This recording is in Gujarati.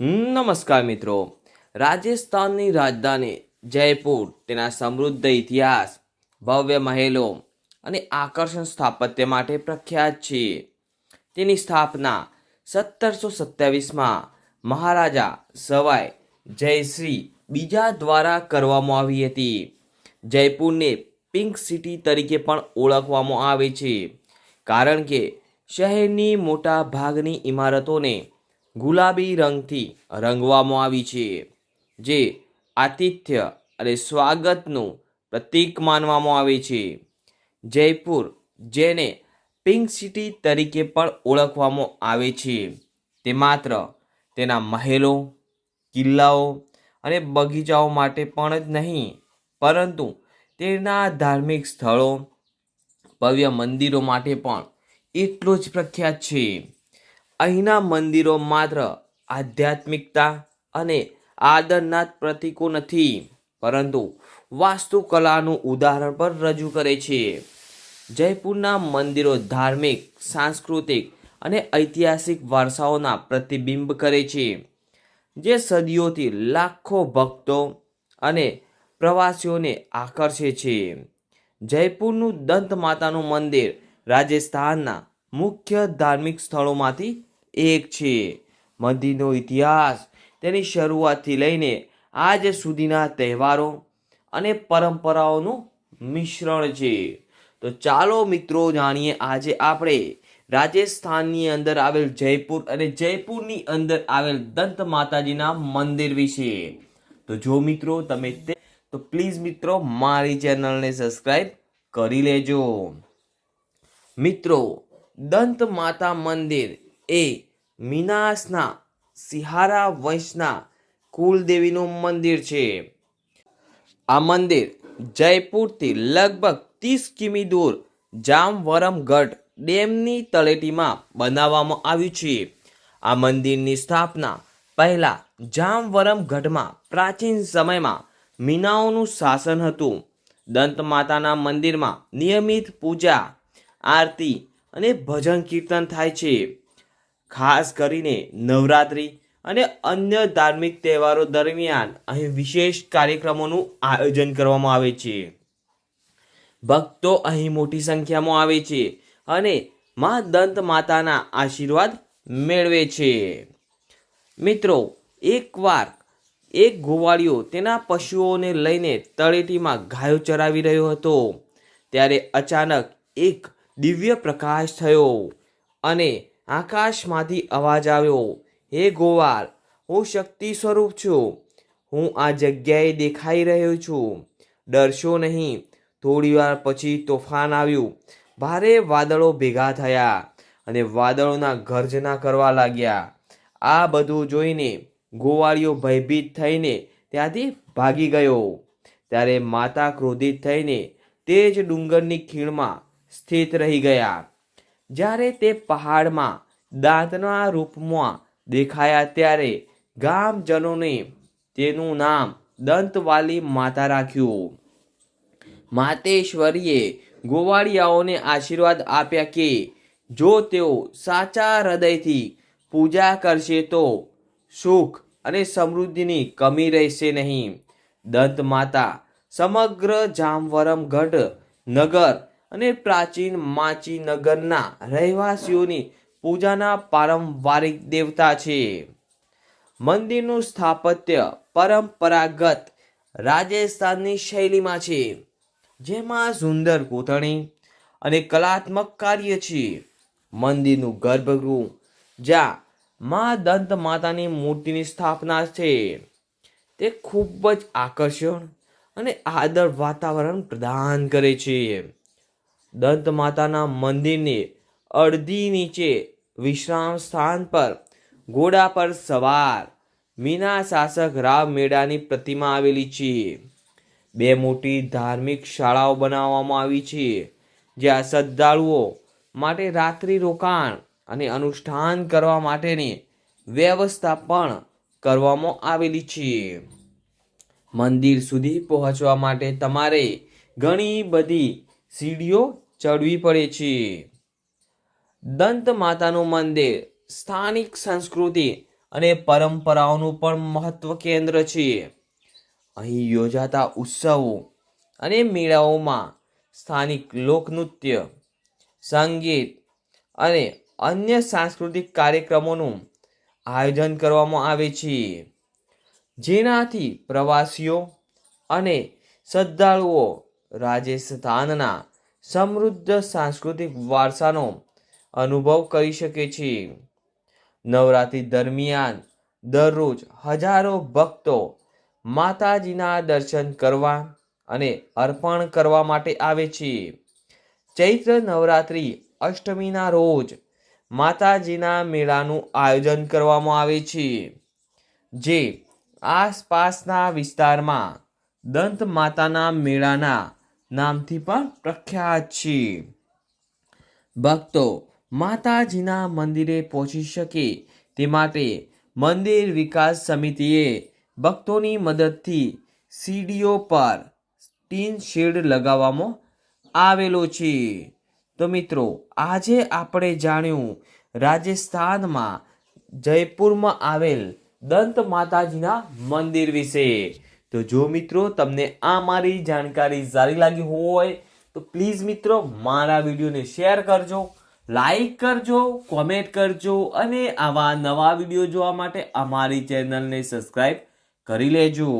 નમસ્કાર મિત્રો. રાજસ્થાનની રાજધાની જયપુર, તેના સમૃદ્ધ ઇતિહાસ, ભવ્ય મહેલો અને આકર્ષણ સ્થાપત્ય માટે પ્રખ્યાત છે. તેની સ્થાપના સત્તરસો સત્યાવીસમાં મહારાજા સવાય જયશ્રી બીજા દ્વારા કરવામાં આવી હતી. જયપુરને પિંક સિટી તરીકે પણ ઓળખવામાં આવે છે. કારણ કે શહેરની મોટા ભાગની ઇમારતોને ગુલાબી રંગથી રંગવામાં આવી છે, જે આતિથ્ય અને સ્વાગતનું પ્રતીક માનવામાં આવે છે. જયપુર, જેને પિંક સિટી તરીકે પણ ઓળખવામાં આવે છે. તે માત્ર તેના મહેલો, કિલ્લાઓ અને બગીચાઓ માટે પણ જ નહીં, પરંતુ તેના ધાર્મિક સ્થળો, ભવ્ય મંદિરો માટે પણ એટલો જ પ્રખ્યાત છે. અહીંના મંદિરો માત્ર આધ્યાત્મિકતા અને આદરના પ્રતિકો નથી, પરંતુ વાસ્તુકલાનું ઉદાહરણ પણ રજૂ કરે છે. જયપુરના મંદિરો ધાર્મિક, સાંસ્કૃતિક અને ઐતિહાસિક વારસાઓના પ્રતિબિંબ કરે છે, જે સદીઓથી લાખો ભક્તો અને પ્રવાસીઓને આકર્ષે છે. જયપુરનું દંત માતાનું મંદિર રાજસ્થાનના મુખ્ય ધાર્મિક સ્થળોમાંથી એક છે. મંદિરનો ઇતિહાસ તેની શરૂઆતથી લઈને આજ સુધીના તહેવારો અને પરંપરાઓનું મિશ્રણ છે. તો ચાલો મિત્રો જાણીએ આજે આપણે રાજસ્થાનની અંદર આવેલ જયપુર અને જયપુરની અંદર આવેલ દંત માતાજીના મંદિર વિશે. તો જો મિત્રો તમે તે, તો પ્લીઝ મિત્રો મારી ચેનલને સબસ્ક્રાઈબ કરી લેજો. મિત્રો, દંત માતા મંદિર એ મીનાસના સિહારા વંશના કુલદેવીનું મંદિર છે. આ મંદિર જયપુરથી લગભગ ત્રીસ કિમી દૂર જામવરમગઢ ડેમની તળેટીમાં બનાવવામાં આવ્યું છે. આ મંદિરની સ્થાપના પહેલા જામવરમગઢમાં પ્રાચીન સમયમાં મીનાઓનું શાસન હતું. દંત માતાના મંદિરમાં નિયમિત પૂજા, આરતી અને ભજન કીર્તન થાય છે. ખાસ કરીને નવરાત્રિ અને અન્ય ધાર્મિક તહેવારો દરમિયાન અહીં વિશેષ કાર્યક્રમોનું આયોજન કરવામાં આવે છે. ભક્તો અહીં મોટી સંખ્યામાં આવે છે અને મા દંત માતાના આશીર્વાદ મેળવે છે. મિત્રો, એકવાર એક ગોવાળિયો તેના પશુઓને લઈને તળેટીમાં ગાયો ચરાવી રહ્યો હતો, ત્યારે અચાનક એક દિવ્ય પ્રકાશ થયો અને આકાશમાંથી અવાજ આવ્યો, હે ગોવાળ, હું શક્તિ સ્વરૂપ છું. હું આ જગ્યાએ દેખાઈ રહ્યો છું. ડરશો નહીં. થોડીવાર પછી તોફાન આવ્યું. ભારે વાદળો ભેગા થયા અને વાદળોના ગર્જના કરવા લાગ્યા. આ બધું જોઈને ગોવાળીઓ ભયભીત થઈને ત્યાંથી ભાગી ગયો. ત્યારે માતા ક્રોધિત થઈને તે જ ડુંગરની ખીણમાં સ્થિત રહી ગયા. જ્યારે તે પહાડમાં દાંતના રૂપમાં દેખાયા ત્યારે ગામજનોને તેનું નામ દંતવાલી માતા રાખ્યું. માતેશ્વરીએ ગોવાળિયાઓને આશીર્વાદ આપ્યા કે જો તેઓ સાચા હૃદયથી પૂજા કરશે તો સુખ અને સમૃદ્ધિની કમી રહેશે નહીં. દંત માતા સમગ્ર જામવરમગઢ નગર અને પ્રાચીન માચી નગરના રહેવાસીઓની પૂજાના પારંપરિક દેવતા છે. મંદિરનું સ્થાપત્ય પરંપરાગત રાજસ્થાનની શૈલીમાં છે, જેમાં સુંદર કોતરણી અને કલાત્મક કાર્ય છે. મંદિરનું ગર્ભગૃહ, જ્યાં મા દંત માતાની મૂર્તિની સ્થાપના છે. તે ખૂબ જ આકર્ષણ અને આદર વાતાવરણ પ્રદાન કરે છે. દંત માતાના મંદિરની અડધી નીચે વિશ્રામ સ્થાન પર ઘોડા પર સવાર. મીના શાસક રાવ મેળાની પ્રતિમા આવેલી છે. બે મોટી ધાર્મિક શાળાઓ બનાવવામાં આવી છે, જ્યાં શ્રદ્ધાળુઓ માટે રાત્રિ રોકાણ અને અનુષ્ઠાન કરવા માટેની વ્યવસ્થા પણ કરવામાં આવેલી છે. મંદિર સુધી પહોંચવા માટે તમારે ઘણી બધી સીડીઓ ચડવી પડે છે. દંત માતાનું મંદિર, સ્થાનિક સંસ્કૃતિ અને પરંપરાઓનું પણ મહત્વ કેન્દ્ર છે. અહીં યોજાતા ઉત્સવો અને મેળાઓમાં સ્થાનિક લોકનૃત્ય, સંગીત અને અન્ય સાંસ્કૃતિક કાર્યક્રમોનું આયોજન કરવામાં આવે છે. જેનાથી પ્રવાસીઓ અને શ્રદ્ધાળુઓ રાજસ્થાનના સમૃદ્ધ સાંસ્કૃતિક વારસાનો અનુભવ કરી શકે છે. નવરાત્રિ દરમિયાન દરરોજ હજારો ભક્તો માતાજીના દર્શન કરવા અને અર્પણ કરવા માટે આવે છે. ચૈત્ર નવરાત્રિ અષ્ટમીના રોજ માતાજીના મેળાનું આયોજન કરવામાં આવે છે, જે આસપાસના વિસ્તારમાં દંત માતાના મેળાના નામથી પણ પ્રખ્યાત છે. ભક્તો માતાજીના મંદિરે પહોંચી શકે તે માટે મંદિર વિકાસ સમિતિએ ભક્તોની મદદથી સીડીઓ પર ટીન શેડ લગાવવામાં આવેલો છે. તો મિત્રો, આજે આપણે જાણ્યું રાજસ્થાનમાં જયપુરમાં આવેલ દંત માતાજીના મંદિર વિશે. તો જો મિત્રો, તમને આ મારી જાણકારી સારી લાગી હોય, તો પ્લીઝ મિત્રો મારા વિડીયોને શેર કરજો, લાઈક કરજો, કોમેન્ટ કરજો, અને આવા નવા વીડિયો જોવા માટે અમારી ચેનલને સબસ્ક્રાઈબ કરી લેજો.